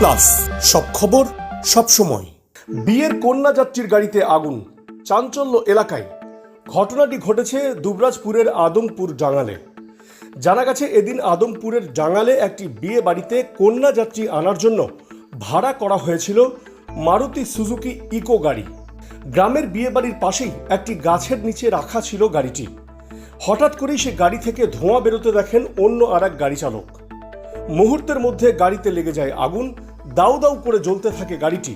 Plus সব খবর, সব সময়। বিয়ের কন্যা যাত্রীর গাড়িতে আগুন, চাঞ্চল্য এলাকায়। ঘটনাটি ঘটেছে দুবরাজপুরের আদমপুর ডাঙালে জানা গেছে, এদিন আদমপুরের ডাঙালে একটি বিয়ে বাড়িতে কন্যা যাত্রী আনার জন্য ভাড়া করা হয়েছিল মারুতি সুজুকি ইকো গাড়ি। গ্রামের বিয়ে বাড়ির পাশেই একটি গাছের নিচে রাখা ছিল গাড়িটি। হঠাৎ করেই সে গাড়ি থেকে ধোঁয়া বেরোতে দেখেন অন্য আর গাড়ি চালক মুহূর্তের মধ্যে গাড়িতে লেগে যায় আগুন দাউ দাউ করে জ্বলতে থাকে গাড়িটি।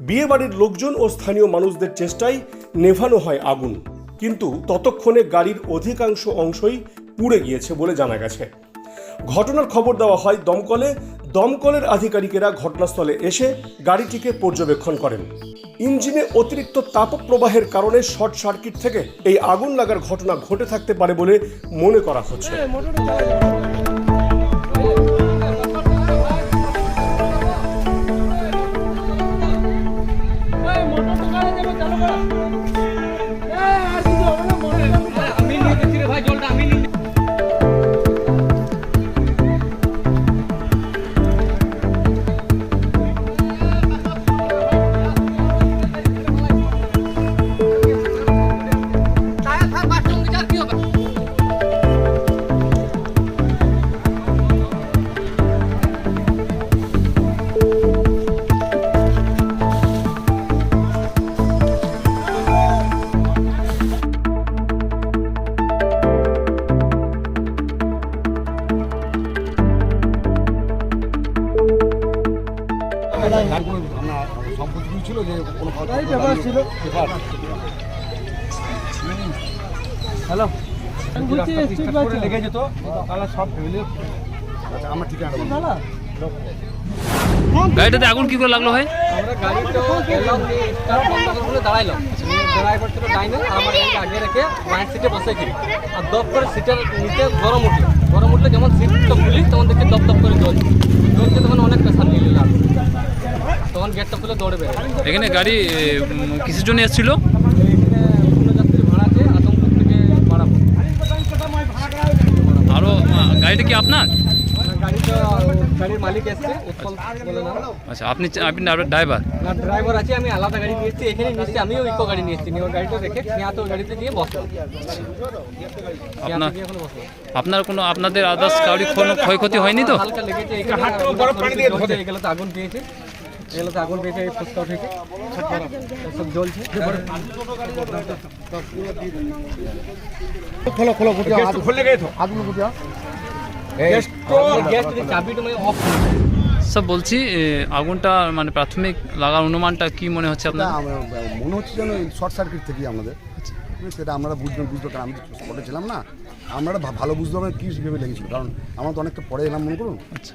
বিয়ে বাড়ির লোকজন ও স্থানীয় মানুষদের চেষ্টায় নেভানো হয় আগুন। কিন্তু ততক্ষণে গাড়ির অধিকাংশ অংশই পুড়ে গিয়েছে বলে জানা গেছে। ঘটনার খবর দেওয়া হয় দমকলে। দমকলের আধিকারিকেরা ঘটনাস্থলে এসে গাড়িটিকে পর্যবেক্ষণ করেন। ইঞ্জিনে অতিরিক্ত তাপপ্রবাহের কারণে শর্ট সার্কিট থেকে এই আগুন লাগার ঘটনা ঘটে থাকতে পারে বলে মনে করা হচ্ছে। সম্পত্তি ছিল যে কোনো হ্যালো লেগে যেত তাহলে সব ফ্যামিলি আচ্ছা আমরা ঠিকানা গাড়িটাতে আগুন কি করে লাগল ভাই? আমরা গাড়িটা গেলাম বলে দাঁড়াইলাম। ড্রাইভার ছিল ডাইনে আর আমার গাড়িকে আগে রেখে সিটে বসেছি আর দপ করে সিটের নিচে গরম উঠল গরম উঠলে যেমন সিটটা খুলি তখন দেখি দপ দপ করে জ্বলছে জ্বলছে তখন অনেক প্রেশার নিয়ে দৌড়ে এখানে গাড়ি কিসের জন্য এসেছিল? আরও গাড়িটা কি আপনার? আচ্ছা আপনি আপনি ড্রাইভার না ড্রাইভার? আছে আমি আলাদা গাড়ি নিয়েছি এখানে নিয়েছি আমিও ইকো গাড়ি নিয়েছি নিয়ে গাড়িটা রেখে গাড়িতে বসলাম আপনার আপনার কোনো আপনাদের আদার্স কাউরি কোনো ক্ষয়ক্ষতি হয়নি তো হালকা লেগেছে এগুলোতে আগুন পেয়েছে এগুলোতে আগুন পেয়েছে এই ফুসকা উঠেছে। সব জ্বলছে। খোলো খোলো খুলে গেছে আগুন বুঝি গ্যাস চাবিটা মানে অফ সব বলছি আগুনটা মানে প্রাথমিক লাগার অনুমানটা কি মনে হচ্ছে আপনার? মনে হচ্ছে যেন শর্ট সার্কিট থেকে আমাদের। সেটা আমরা বুঝতে বুঝতে কারণ আমি তো স্পটে ছিলাম না। আমরা ভালো বুঝতে পারব কী ভেবে লেগেছিল। কারণ আমরা তো অনেকটা পরে এলাম মনে করুন। আচ্ছা।